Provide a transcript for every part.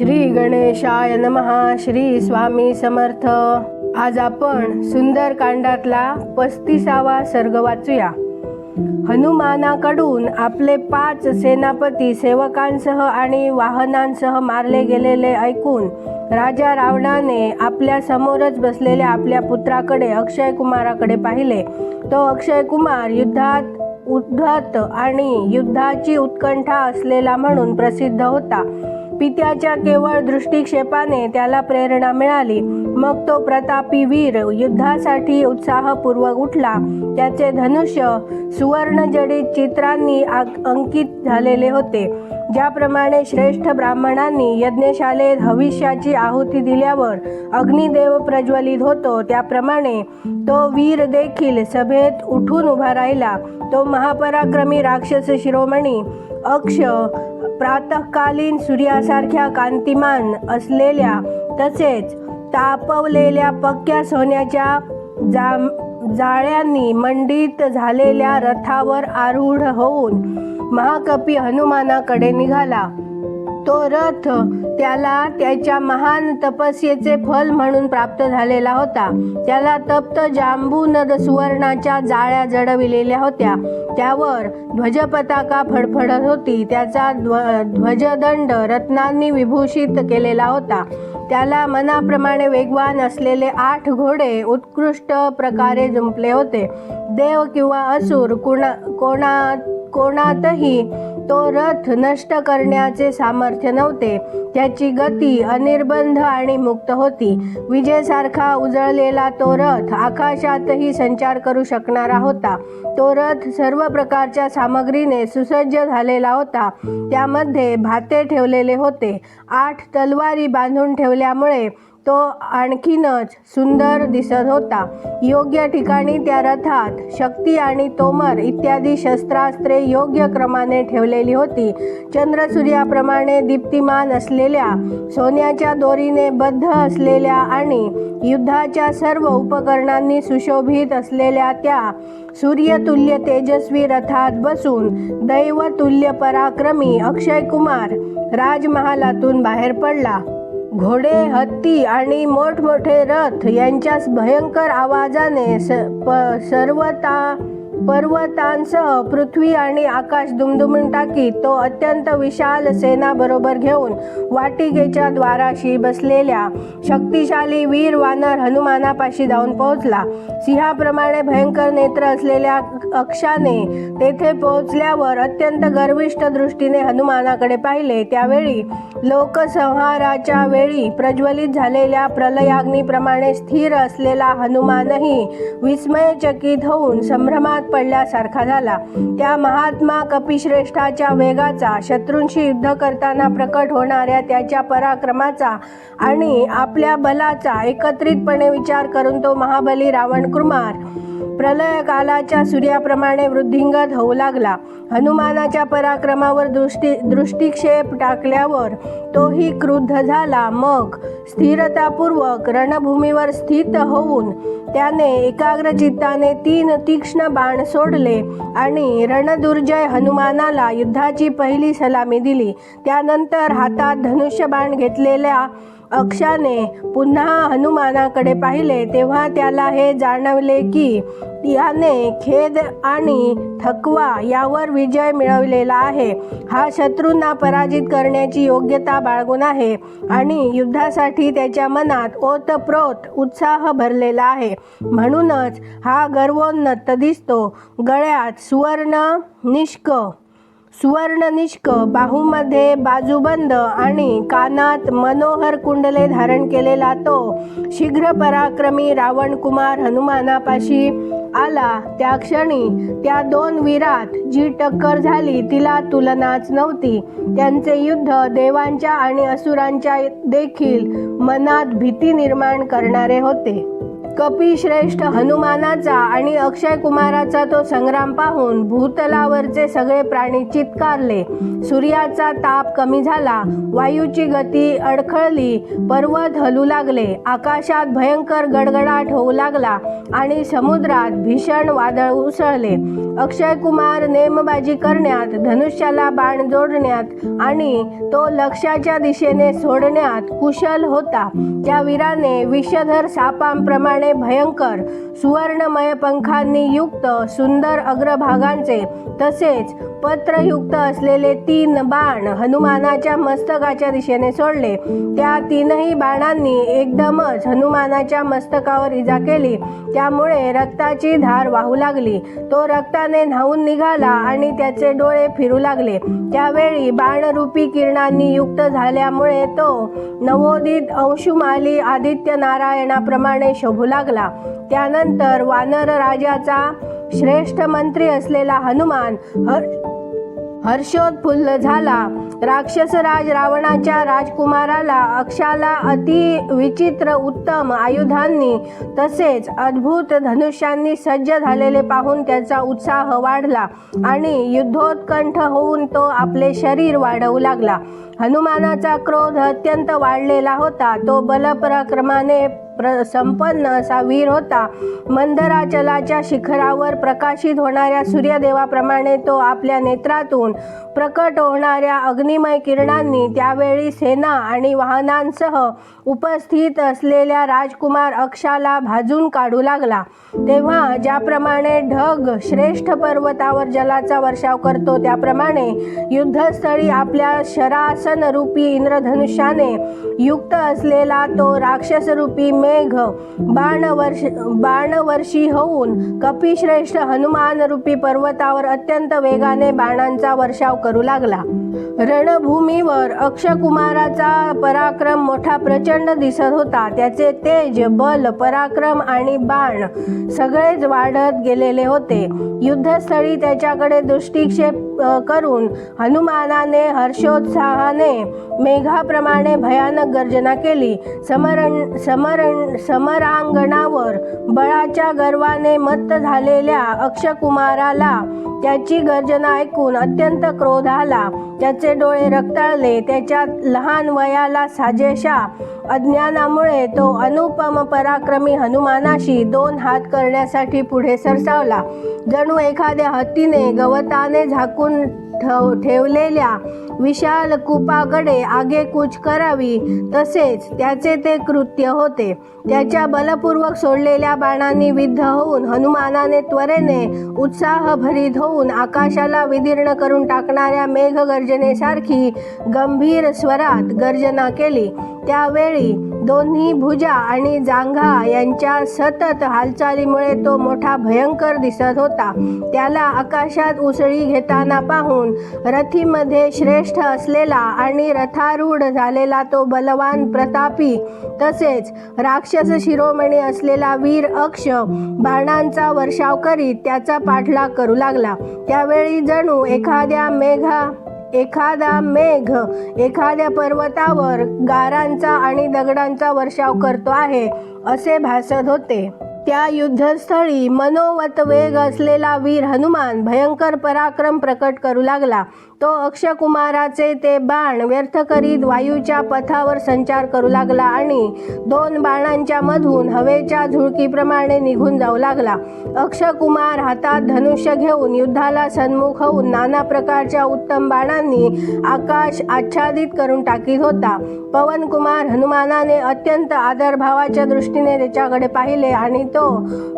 श्री गणेशाय नमहा श्री स्वामी समर्थ. आज आपण सुंदर कांडातला पस्तीसावा सर्ग वाचूया. हनुमानाकडून आपले पाच सेनापती सेवकांसह आणि वाहनांसह मारले गेलेले ऐकून राजा रावणाने आपल्या समोरच बसलेल्या आपल्या पुत्राकडे अक्षय कुमाराकडे पाहिले. तो अक्षय कुमार युद्धात उद्धत आणि युद्धाची उत्कंठा असलेला म्हणून प्रसिद्ध होता. पित्याच्या केवळ दृष्टिक्षेपाने त्याला प्रेरणा मिळाली. मग तो प्रतापी वीर युद्धासाठी उत्साहपूर्वक उठला. त्याचे धनुष्य सुवर्णजडित चित्रांनी अंकित झालेले होते. ज्याप्रमाणे श्रेष्ठ ब्राह्मणांनी यज्ञशालेत हविष्याची आहुती दिल्यावर अग्निदेव प्रज्वलित होतो त्याप्रमाणे तो वीर देखील सभेत उठून उभा राहिला. तो महापराक्रमी राक्षस शिरोमणी अक्ष प्रातःकालीन सूर्यासारख्या कांतिमान असलेल्या तसेच तापवलेल्या पक्क्या सोन्याच्या जा जाळ्यांनी मंडित झालेल्या रथावर आरूढ होऊन महाकपी हनुमानाकडे निघाला. तो रथ त्याला त्याच्या महान तपस्येचे फल म्हणून प्राप्त झालेला होता. त्याला तप्त जांबू नद सुवर्णाच्या जाळ्या जडविलेल्या होत्या. त्यावर ध्वजपताका फडफडत होती. त्याचा ध्व ध्वजदंड रत्नांनी विभूषित केलेला होता. त्याला मनाप्रमाणे वेगवान असलेले आठ घोडे उत्कृष्ट प्रकारे जुंपले होते. देव किंवा असुर कुणा कोणा कोणातही तो रथ नष्ट करण्याचे सामर्थ्य नव्हते. त्याची गती अनिर्बंध आणि मुक्त होती. विजेसारखा उजळलेला तो रथ आकाशातही संचार करू शकणारा होता. तो रथ सर्व प्रकारच्या सामग्रीने सुसज्ज झालेला होता. त्यामध्ये भाते ठेवलेले होते. आठ तलवारी बांधून ठेवले असल्यामुळे तो आणखीनच सुंदर दिसत होता. योग्य ठिकाणी त्या रथात शक्ती आणि तोमर इत्यादी शस्त्रास्त्रे योग्य क्रमाने ठेवलेली होती. चंद्रसूर्याप्रमाणे दीप्तिमान असलेल्या सोन्याच्या दोरीने बद्ध असलेल्या आणि युद्धाच्या सर्व उपकरणांनी सुशोभित असलेल्या त्या सूर्यतुल्य तेजस्वी रथात बसून दैवतुल्य पराक्रमी अक्षय कुमार राजमहालातून बाहेर पडला. घोडे हत्ती आणि मोठमोठे रथ यांच्या भयंकर आवाजाने स प सर्वता पर्वतांसह पृथ्वी आणि आकाश दुमदुमून टाकी तो अत्यंत विशाल सेना बरोबर घेऊन वाटिकेच्या द्वाराशी बसलेल्या शक्तिशाली वीर वानर हनुमानापाशी जाऊन पोहोचला. सिंहाप्रमाणे भयंकर नेत्र असलेल्या अक्षाने तेथे पोहोचल्यावर अत्यंत गर्विष्ठ दृष्टीने हनुमानाकडे पाहिले. त्यावेळी लोकसंहाराच्या वेळी प्रज्वलित झालेल्या प्रलयाग्नीप्रमाणे स्थिर असलेला हनुमानही विस्मयचकित होऊन संभ्रमात पडल्यासारखा झाला. त्या महात्मा कपिश्रेष्ठाच्या वेगाचा शत्रूंशी युद्ध करताना प्रकट होणाऱ्या त्याच्या पराक्रमाचा आणि आपल्या बलाचा एकत्रितपणे विचार करून तो महाबली रावण कुमार प्रलय कालाच्या सूर्याप्रमाणे वृद्धिंगत होऊ लागला. हनुमानाच्या पराक्रमावर दृष्टी दृष्टिक्षेप टाकल्यावर तोही क्रुद्ध झाला. मग स्थिरतापूर्वक रणभूमीवर स्थित होऊन त्याने एकाग्र चित्ताने तीन तीक्ष्ण बाण सोडले आणि रणदुर्जय हनुमानाला युद्धाची पहिली सलामी दिली. त्यानंतर हातात धनुष्यबाण घेतलेल्या अक्षाने पुन्हा हनुमानाकडे पाहिले तेव्हा त्याला हे जाणवले की याने खेद आणि थकवा यावर विजय मिळवलेला आहे. हा शत्रूंना पराजित करण्याची योग्यता बाळगून आहे आणि युद्धासाठी त्याच्या मनात ओतप्रोत उत्साह भरलेला आहे. म्हणूनच हा गर्वोन्नत दिसतो. गळ्यात सुवर्ण निष्क सुवर्णनिष्क बाहूमध्ये बाजूबंद आणि कानात मनोहर कुंडले धारण केलेला तो शीघ्र पराक्रमी रावण कुमार हनुमानापाशी आला. त्या क्षणी त्या दोन वीरात जी टक्कर झाली तिला तुलनाच नव्हती. त्यांचे युद्ध देवांच्या आणि असुरांच्या देखील मनात भीती निर्माण करणारे होते. कपिश्रेष्ठ हनुमानाचा आणि अक्षय कुमाराचा तो संग्राम पाहून भूतलावरचे सगळे प्राणी चित्कारले. सूर्याचा ताप कमी झाला वायूची गती अडखळली पर्वत हलू लागले आकाशात भयंकर गडगडाट होऊ लागला आणि समुद्रात भीषण वादळ उसळले. अक्षय कुमार नेमबाजी करण्यात धनुष्याला बाण जोडण्यात आणि तो लक्ष्याच्या दिशेने सोडण्यात कुशल होता. त्या वीराने विषधर सापांप्रमाणे भयंकर. सुवर्णमय पंखांनी युक्त सुंदर अग्रभागांचे तसेच पत्रयुक्त असलेले तीन बाण हनुमानाच्या मस्तकाच्या दिशेने सोडले. त्या तीनही बाणांनी एकदमच हनुमानाच्या मस्तकावर इजा केली. त्यामुळे रक्ताची धार वाहू लागली. तो रक्ताने न्हावून निघाला आणि त्याचे डोळे फिरू लागले. त्यावेळी बाणरूपी किरणांनी युक्त झाल्यामुळे तो नवोदित अंशुमाली आदित्य नारायणाप्रमाणे शोभू लागला. त्यानंतर वानर राजाचा श्रेष्ठ मंत्री असलेला हनुमान हर हर्षोत्फुल्ल झाला. राक्षसराज रावणाच्या राजकुमाराला अक्षाला अति विचित्र उत्तम आयुधांनी तसेच अद्भुत धनुष्यांनी सज्ज झालेले पाहून त्याचा उत्साह वाढला आणि युद्धोत्कंठ होऊन तो आपले शरीर वाढवू लागला. हनुमानाचा क्रोध अत्यंत वाढलेला होता. तो बलपराक्रमाने प्र संपन्न असा वीर होता. मंदराचलाच्या शिखरावर प्रकाशित होणाऱ्या सूर्यदेवाप्रमाणे तो आपल्या नेत्रातून प्रकट होणाऱ्या अग्निमय किरणांनी त्यावेळी सेना आणि वाहनांसह उपस्थित असलेल्या राजकुमार अक्षाला भाजून काढू लागला. तेव्हा ज्याप्रमाणे ढग श्रेष्ठ पर्वतावर जलाचा वर्षाव करतो त्याप्रमाणे युद्धस्थळी आपल्या शरासन रूपी इंद्रधनुष्याने युक्त असलेला तो राक्षसरूपी मेघ बाणवर्ष बाणवर्षी होऊन कपिश्रेष्ठ हनुमान रूपी पर्वतावर अत्यंत वेगाने बाणांचा वर्षाव करू लागला. रणभूमीवर अक्षकुमाराचा पराक्रम मोठा प्रचंड दिसत होता. त्याचे तेज बल पराक्रम आणि बाण सगळेच वाढत गेलेले होते. युद्धस्थळी त्याच्याकडे दृष्टिक्षेप करून हनुमानाने हर्षोत्साहाने मेघाप्रमाणे भयानक गर्जना केली. समरण समरण समरांगणावर बळाच्या गर्वाने मत्त झालेल्या अक्षकुमाराला त्याची गर्जना ऐकून अत्यंत क्रोध आला. त्याचे डोळे रक्ताळले त्याच्या लहान वयाला साजेशा अज्ञानामुळे तो अनुपम पराक्रमी हनुमानाशी दोन हात करण्यासाठी पुढे सरसावला. जणू एखाद्या हत्तीने गवताने झाकून ठेव ठेवलेल्या विशाल कुपाकडे आगेकूच करावी. तसेच त्याचे ते कृत्य होते. त्याच्या बलपूर्वक सोडलेल्या बाणांनी विद्ध होऊन हनुमानाने त्वरेने उत्साह भरीत होऊन आकाशाला विदीर्ण करून टाकणाऱ्या मेघगर्जनेसारखी गंभीर स्वरात गर्जना केली. त्यावेळी दोन्ही भुजा आणि जांघा यांच्या सतत हालचालीमुळे तो मोठा भयंकर दिसत होता. त्याला आकाशात उसळी घेताना पाहून रथीमध्ये श्रेष्ठ असलेला आणि रथारूढ झालेला तो बलवान प्रतापी तसेच राक्षस शिरोमणी असलेला वीर अक्ष बाणांचा वर्षाव करीत त्याचा पाठलाग करू लागला. त्यावेळी जणू एखाद्या मेघा एखादा मेघ एखाद्या पर्वतावर गारांचा आणि दगडांचा वर्षाव करतो आहे असे भासत होते. त्या युद्धस्थळी मनोवत वेग असलेला वीर हनुमान भयंकर पराक्रम प्रकट करू लागला. तो अक्षकुमाराचे ते बाण व्यर्थ करीत वायूच्या पथावर संचार करू लागला आणि दोन बाणांच्या मधून हवेच्या झुळकीप्रमाणे निघून जाऊ लागला. अक्षकुमार हातात धनुष्य घेऊन युद्धाला सन्मुख होऊन नाना प्रकारच्या उत्तम बाणांनी आकाश आच्छादित करून टाकीत होता. पवनकुमार हनुमानाने अत्यंत आदरभावाच्या दृष्टीने त्याच्याकडे पाहिले आणि तो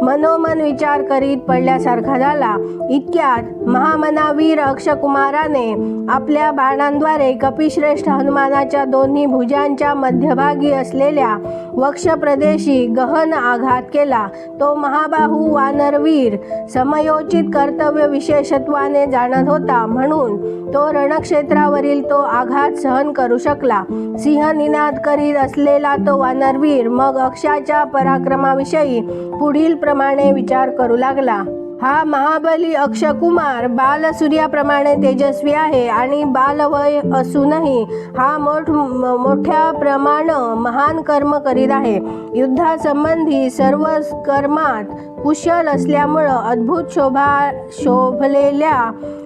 मनोमन विचार करीत पडल्यासारखा झाला. इतक्यात महामनावीर अक्षकुमाराने आपल्या बाणांद्वारे कपिश्रेष्ठ हनुमानाच्या दोन्ही भुजांच्या मध्यभागी असलेल्या वक्षप्रदेशी गहन आघात केला. तो महाबाहू वानरवीर समयोचित कर्तव्य विशेषत्वाने जाणत होता. म्हणून तो रणक्षेत्रावरील तो आघात सहन करू शकला. सिंह निनाद करीत असलेला तो वानरवीर मग अक्षाच्या पराक्रमाविषयी पुढील प्रमाणे विचार करू लागला. हा महाबली अक्षकुमार बालसूर्याप्रमाणे तेजस्वी आहे आणि बालवय असूनही हा मोठ मोठ्या प्रमाण महान कर्म करीत आहे. युद्धासंबंधी सर्व कर्मात कुशल असल्यामुळं अद्भुत शोभा शोभलेल्या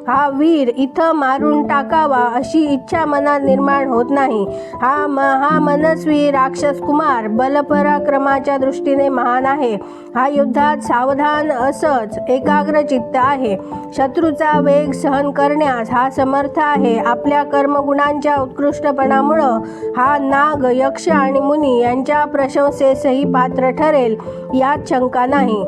हा वीर इथं मारून टाकावा अशी इच्छा मनात निर्माण होत नाही. हा म हा मनस्वी राक्षस कुमार बलपराक्रमाच्या दृष्टीने महान आहे. हा युद्धात सावधान असंच एक चित्त आहे. शत्रूचा वेग सहन करण्यास हा समर्थ आहे. आपल्या कर्मगुणांच्या उत्कृष्टपणामुळं हा नाग यक्ष आणि मुनी यांच्या प्रशंसेसही पात्र ठरेल यात शंका नाही.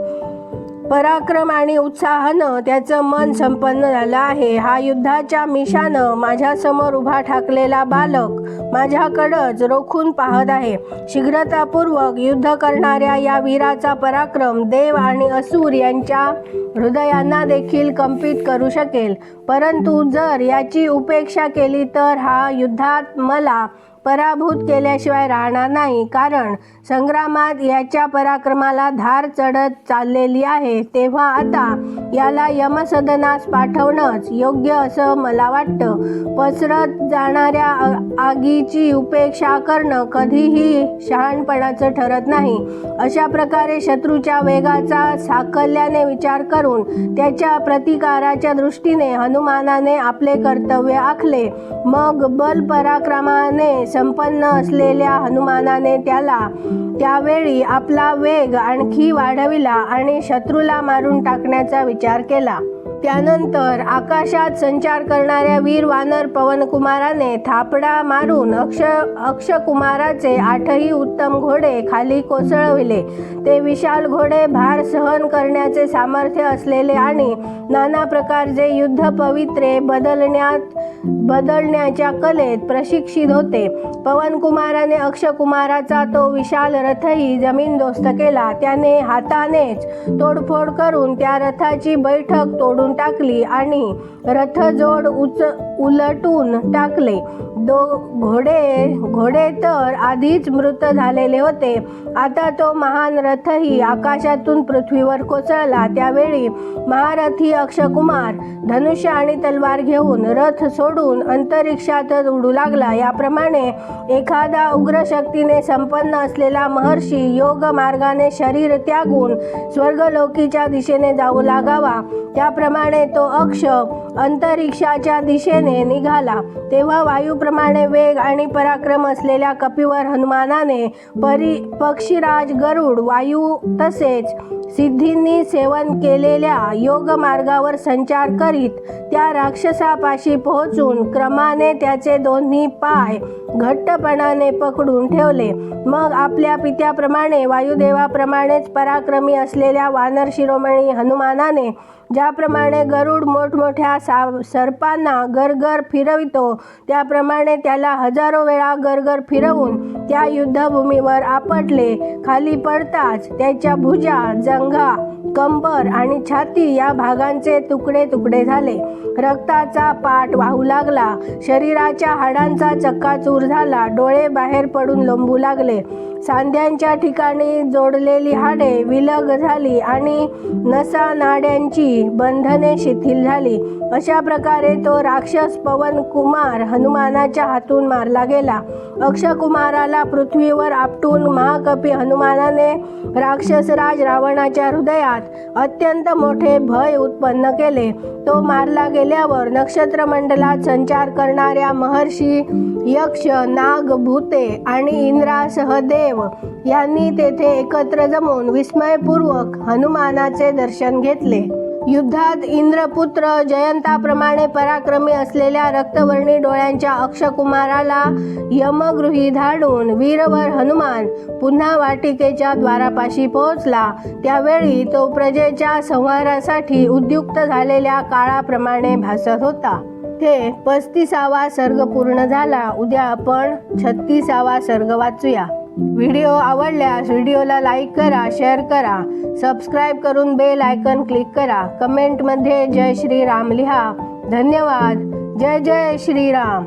पराक्रम आणि उत्साहानं त्याचं मन संपन्न झालं आहे. हा युद्धाच्या मिशानं माझ्यासमोर उभा ठाकलेला बालक माझ्याकडंच रोखून पाहत आहे. शीघ्रतापूर्वक युद्ध करणाऱ्या या वीराचा पराक्रम देव आणि असुर यांच्या हृदयांना देखील कंपित करू शकेल. परंतु जर याची उपेक्षा केली तर हा युद्धात मला पराभूत केल्याशिवाय राहणार नाही. कारण संग्रामात याच्या पराक्रमाला धार चढत चाललेली आहे. तेव्हा आता याला यमसदनास पाठवणंच योग्य असं मला वाटतं. पसरत जाणाऱ्या आ- आगीची उपेक्षा करणं कधीही शहाणपणाचं ठरत नाही. अशा प्रकारे शत्रूच्या वेगाचा साकल्याने विचार करून त्याच्या प्रतिकाराच्या दृष्टीने हनुमानाने आपले कर्तव्य आखले. मग बल पराक्रमाने संपन्न असलेल्या हनुमानाने त्याला त्यावेळी आपला वेग आणखी वाढविला आणि शत्रूला मारून टाकण्याचा विचार केला. त्यानंतर आकाशात संचार करणाऱ्या वीर वानर पवनकुमाराने थापडा मारून अक्ष अक्षकुमाराचे आठही उत्तम घोडे खाली कोसळविले. ते विशाल घोडे भार सहन करण्याचे सामर्थ्य असलेले आणि नाना प्रकारचे युद्ध पवित्रे बदलण्यात बदलण्याच्या कलेत प्रशिक्षित होते. पवनकुमाराने अक्षकुमाराचा तो विशाल रथही जमीनदोस्त केला. त्याने हातानेच तोडफोड करून त्या रथाची बैठक तोडून टाकली आणि रथजोड उच उलटून टाकले. दो घोडे घोडे तर आधीच मृत झालेले होते. आता तो महान रथही आकाशातून पृथ्वीवर कोसळला. त्यावेळी महारथी अक्षकुमार धनुष्य आणि तलवार घेऊन रथ सोडून अंतरिक्षातच उडू लागला. याप्रमाणे एखादा उग्र शक्तीने संपन्न असलेला महर्षी योग मार्गाने शरीर त्यागून स्वर्गलोकीच्या दिशेने जाऊ लागावा. त्याप्रमाणे तो अक्ष अंतरिक्षाच्या दिशेने निघाला. तेव्हा वायूप्रमाणे वेग आणि पराक्रम असलेल्या कपिवर हनुमानाने परी पक्षीराज गरुड वायू तसेच सिद्धींनी सेवन केलेल्या योग मार्गावर संचार करीत त्या राक्षसापाशी पोहोचून क्रमाने त्याचे दोन्ही पाय घट्टपणाने पकडून ठेवले. मग आपल्या पित्याप्रमाणे वायुदेवाप्रमाणेच पराक्रमी असलेल्या वानर शिरोमणी हनुमानाने ज्याप्रमाणे गरुड मोठमोठ्या सा सर्पांना गरगर फिरवितो त्याप्रमाणे त्याला हजारो वेळा गरगर फिरवून त्या युद्धभूमीवर आपटले. खाली पडताच त्याच्या भुजा जंघा कंबर आणि छाती या भागांचे तुकडे तुकडे झाले. रक्ताचा पाठ वाहू लागला. शरीराच्या हाडांचा चक्काचूर झाला. डोळे बाहेर पडून लोंबू लागले. सांध्यांच्या ठिकाणी जोडलेली हाडे विलग झाली आणि नसा नाड्यांची बंधने शिथिल झाली. अशा प्रकारे तो राक्षस पवन कुमार हनुमानाच्या हातून मारला गेला. अक्षकुमाराला पृथ्वीवर आपटून महाकपी हनुमानाने राक्षसराज रावणाच्या हृदयात अत्यंत मोठे भय उत्पन्न केले. तो मारला गेल्यावर नक्षत्रमंडलात संचार करणाऱ्या महर्षी यक्ष नाग भूते आणि इंद्रासह देव यांनी तेथे एकत्र जमून विस्मयपूर्वक हनुमानाचे दर्शन घेतले. युद्धात इंद्रपुत्र जयंताप्रमाणे पराक्रमी असलेल्या रक्तवर्णी डोळ्यांच्या अक्षकुमाराला यमगृही धाडून वीरवर हनुमान पुन्हा वाटिकेच्या द्वारापाशी पोहोचला. त्यावेळी तो प्रजेच्या संहारासाठी उद्युक्त झालेल्या काळाप्रमाणे भासत होता. ते पस्तीसावा सर्ग पूर्ण झाला. उद्या आपण छत्तीसावा सर्ग वाचूया. व्हिडिओ आवडल्यास व्हिडिओला लाईक करा शेअर करा. सबस्क्राईब करून बेल आयकन क्लिक करा. कमेंटमध्ये जय श्रीराम लिहा. धन्यवाद. जय जय श्रीराम.